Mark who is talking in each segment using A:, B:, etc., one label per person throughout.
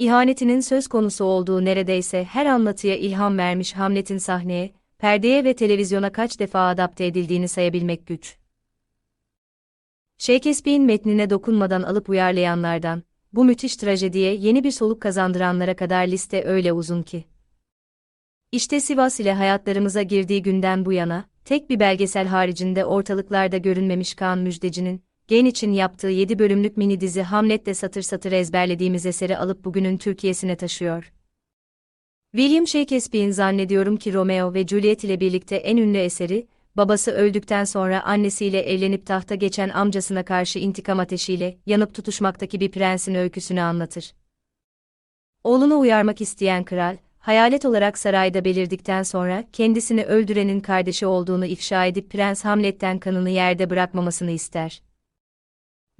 A: İhanetinin söz konusu olduğu neredeyse her anlatıya ilham vermiş Hamlet'in sahneye, perdeye ve televizyona kaç defa adapte edildiğini sayabilmek güç. Shakespeare'in metnine dokunmadan alıp uyarlayanlardan, bu müthiş trajediye yeni bir soluk kazandıranlara kadar liste öyle uzun ki. İşte Sivas ile hayatlarımıza girdiği günden bu yana, tek bir belgesel haricinde ortalıklarda görünmemiş Kaan Müjdeci'nin, Gen için yaptığı 7 bölümlük mini dizi Hamlet'te satır satır ezberlediğimiz eseri alıp bugünün Türkiye'sine taşıyor. William Shakespeare'in zannediyorum ki Romeo ve Juliet ile birlikte en ünlü eseri, babası öldükten sonra annesiyle evlenip tahta geçen amcasına karşı intikam ateşiyle yanıp tutuşmaktaki bir prensin öyküsünü anlatır. Oğlunu uyarmak isteyen kral, hayalet olarak sarayda belirdikten sonra kendisini öldürenin kardeşi olduğunu ifşa edip Prens Hamlet'ten kanını yerde bırakmamasını ister.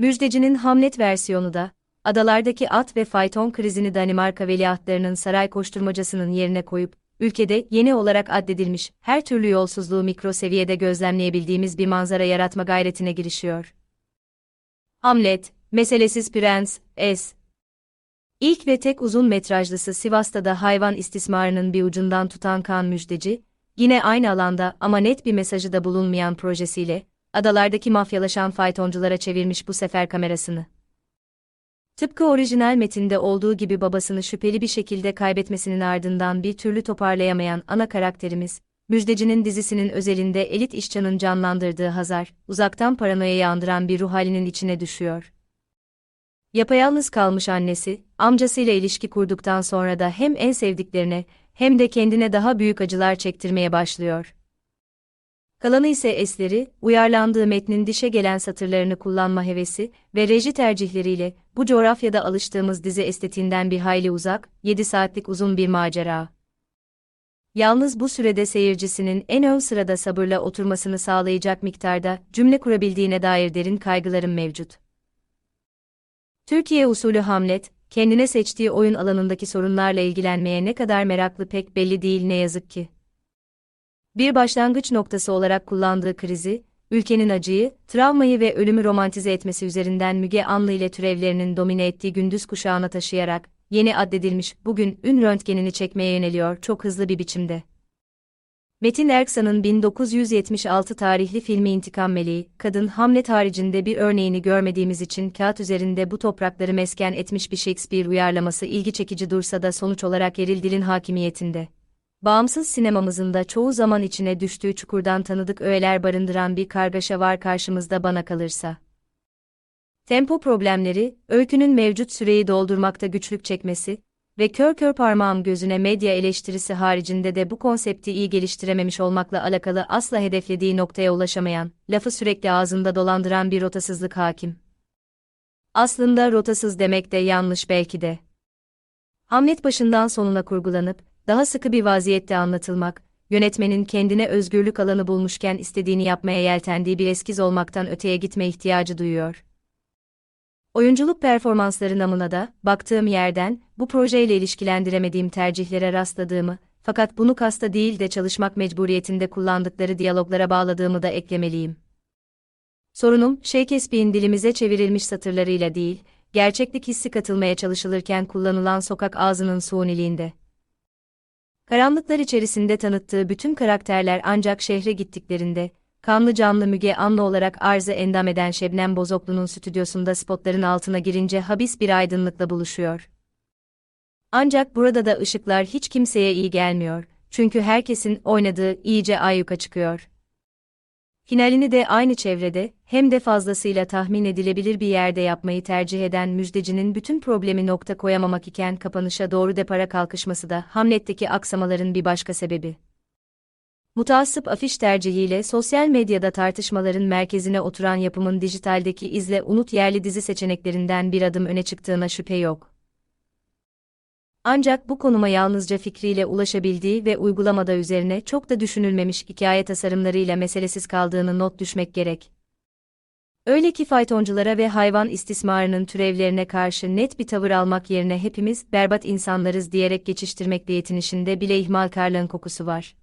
A: Müjdecinin Hamlet versiyonu da, adalardaki at ve fayton krizini Danimarka veliahtlarının saray koşturmacasının yerine koyup, ülkede yeni olarak addedilmiş her türlü yolsuzluğu mikro seviyede gözlemleyebildiğimiz bir manzara yaratma gayretine girişiyor. Hamlet, Meselesiz Prens, S. İlk ve tek uzun metrajlısı Sivas'ta da hayvan istismarının bir ucundan tutan kan müjdeci, yine aynı alanda ama net bir mesajı da bulunmayan projesiyle, adalardaki mafyalaşan faytonculara çevirmiş bu sefer kamerasını. Tıpkı orijinal metinde olduğu gibi babasını şüpheli bir şekilde kaybetmesinin ardından bir türlü toparlayamayan ana karakterimiz, Müjdeci'nin dizisinin özelinde elit işçanın canlandırdığı Hazar, uzaktan paranoyayı andıran bir ruh halinin içine düşüyor. Yapayalnız kalmış annesi, amcasıyla ilişki kurduktan sonra da hem en sevdiklerine hem de kendine daha büyük acılar çektirmeye başlıyor. Kalanı ise esleri, uyarlandığı metnin dişe gelen satırlarını kullanma hevesi ve reji tercihleriyle bu coğrafyada alıştığımız dizi estetiğinden bir hayli uzak, 7 saatlik uzun bir macera. Yalnız bu sürede seyircisinin en ön sırada sabırla oturmasını sağlayacak miktarda cümle kurabildiğine dair derin kaygılarım mevcut. Türkiye usulü Hamlet, kendine seçtiği oyun alanındaki sorunlarla ilgilenmeye ne kadar meraklı pek belli değil ne yazık ki bir başlangıç noktası olarak kullandığı krizi, ülkenin acıyı, travmayı ve ölümü romantize etmesi üzerinden Müge Anlı ile türevlerinin domine ettiği gündüz kuşağına taşıyarak, yeni addedilmiş bugün ün röntgenini çekmeye yöneliyor çok hızlı bir biçimde. Metin Erksan'ın 1976 tarihli filmi İntikam Meleği, kadın Hamlet haricinde bir örneğini görmediğimiz için kağıt üzerinde bu toprakları mesken etmiş bir Shakespeare uyarlaması ilgi çekici dursa da sonuç olarak eril dilin hakimiyetinde bağımsız sinemamızın da çoğu zaman içine düştüğü çukurdan tanıdık öğeler barındıran bir kargaşa var karşımızda bana kalırsa. Tempo problemleri, öykünün mevcut süreyi doldurmakta güçlük çekmesi ve kör kör parmağım gözüne medya eleştirisi haricinde de bu konsepti iyi geliştirememiş olmakla alakalı asla hedeflediği noktaya ulaşamayan, lafı sürekli ağzında dolandıran bir rotasızlık hakim. Aslında rotasız demek de yanlış belki de. Hamlet başından sonuna kurgulanıp, daha sıkı bir vaziyette anlatılmak, yönetmenin kendine özgürlük alanı bulmuşken istediğini yapmaya yeltendiği bir eskiz olmaktan öteye gitme ihtiyacı duyuyor. Oyunculuk performansları namına da, baktığım yerden, bu projeyle ilişkilendiremediğim tercihlere rastladığımı, fakat bunu kasta değil de çalışmak mecburiyetinde kullandıkları diyaloglara bağladığımı da eklemeliyim. Sorunum, Shakespeare'in dilimize çevirilmiş satırlarıyla değil, gerçeklik hissi katılmaya çalışılırken kullanılan sokak ağzının suniliğinde. Karanlıklar içerisinde tanıttığı bütün karakterler ancak şehre gittiklerinde, kanlı canlı Müge Anlı olarak arzı endam eden Şebnem Bozoklu'nun stüdyosunda spotların altına girince habis bir aydınlıkla buluşuyor. Ancak burada da ışıklar hiç kimseye iyi gelmiyor, çünkü herkesin oynadığı iyice ayyuka çıkıyor. Finalini de aynı çevrede, hem de fazlasıyla tahmin edilebilir bir yerde yapmayı tercih eden müjdecinin bütün problemi nokta koyamamak iken kapanışa doğru depara kalkışması da Hamlet'teki aksamaların bir başka sebebi. Mutaassıp afiş tercihiyle sosyal medyada tartışmaların merkezine oturan yapımın dijitaldeki izle unut yerli dizi seçeneklerinden bir adım öne çıktığına şüphe yok. Ancak bu konuma yalnızca fikriyle ulaşabildiği ve uygulamada üzerine çok da düşünülmemiş hikaye tasarımlarıyla meselesiz kaldığını not düşmek gerek. Öyle ki faytonculara ve hayvan istismarının türevlerine karşı net bir tavır almak yerine hepimiz berbat insanlarız diyerek geçiştirmekle yetinişinde bile ihmalkarlığın kokusu var.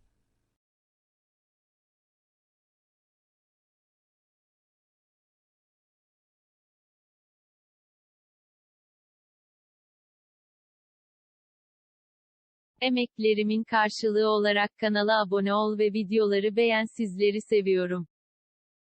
B: Emeklerimin karşılığı olarak kanala abone ol ve videoları beğen sizleri seviyorum.